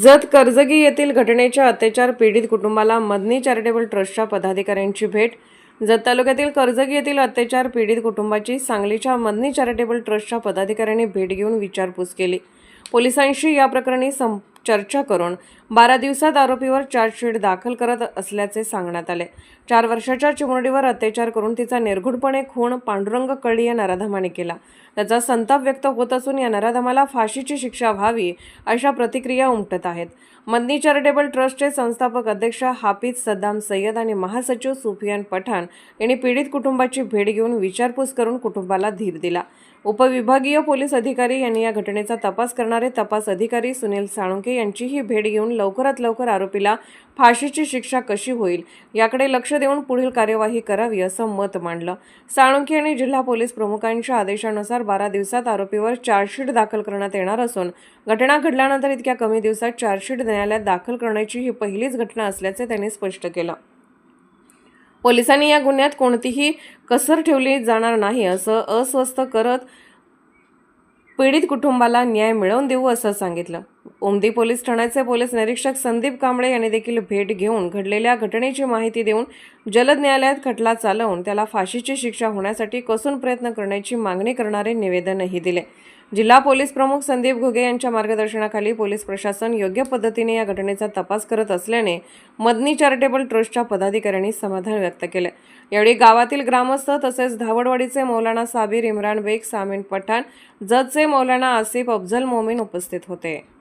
जत कर्जगी येथील घटनेच्या अत्याचार पीडित कुटुंबाला मदनी चॅरिटेबल ट्रस्टच्या पदाधिकाऱ्यांची भेट. जत तालुक्यातील कर्जगी येथील अत्याचार पीडित कुटुंबाची सांगलीच्या मदनी चॅरिटेबल ट्रस्टच्या पदाधिकाऱ्यांनी भेट घेऊन विचारपूस केली. पोलिसांशी या प्रकरणी सं चर्चा करून बारा दिवसात आरोपीवर चार्जशीट दाखल करत असल्याचे सांगण्यात आले. चार वर्षाच्या चिमुरडीवर अत्याचार करून तिचा निर्घुणपणे खून पांडुरंग कळी या नराधमाने केला. त्याचा संताप व्यक्त होत असून या नराधमाला फाशीची शिक्षा व्हावी अशा प्रतिक्रिया उमटत आहेत. मदनी चॅरिटेबल ट्रस्टचे संस्थापक अध्यक्ष हाफिज सद्दाम सय्यद आणि महासचिव सुफियान पठाण यांनी पीडित कुटुंबाची भेट घेऊन विचारपूस करून कुटुंबाला धीर दिला. उपविभागीय पोलीस अधिकारी यांनी या घटनेचा तपास करणारे तपास अधिकारी सुनील साळुंके यांचीही भेट घेऊन लवकरात लवकर आरोपीला फाशीची शिक्षा कशी होईल याकडे लक्ष देऊन पुढील कार्यवाही करावी असं मत मांडलं. साळुंखे यांनी जिल्हा पोलीस प्रमुखांच्या आदेशानुसार बारा दिवसात आरोपीवर चार्जशीट दाखल करण्यात येणार असून घटना घडल्यानंतर इतक्या कमी दिवसात चार्जशीट न्यायालयात दाखल करण्याची ही पहिलीच घटना असल्याचे त्यांनी स्पष्ट केलं. पोलिसांनी या गुन्ह्यात कोणतीही कसर ठेवली जाणार नाही असं अस्वस्थ करत पीडित कुटुंबाला न्याय मिळवून देऊ असं सांगितलं. ओमदी पोलीस ठाण्याचे पोलीस निरीक्षक संदीप कांबळे यांनी देखील भेट घेऊन घडलेल्या घटनेची माहिती देऊन जलद न्यायालयात खटला चालवून त्याला फाशीची शिक्षा होण्यासाठी कसून प्रयत्न करण्याची मागणी करणारे निवेदनही दिले. जिल्हा पोलीस प्रमुख संदीप घुगे यांच्या मार्गदर्शनाखाली पोलीस प्रशासन योग्य पद्धतीने या घटनेचा तपास करत असल्याने मदनी चॅरिटेबल ट्रस्टच्या पदाधिकाऱ्यांनी समाधान व्यक्त केले. यावेळी गावातील ग्रामस्थ तसेच धावडवाडीचे मौलाना साबीर इम्रान बेग सामीन पठाण जजचे मौलाना आसिफ अफजल मोमीन उपस्थित होते.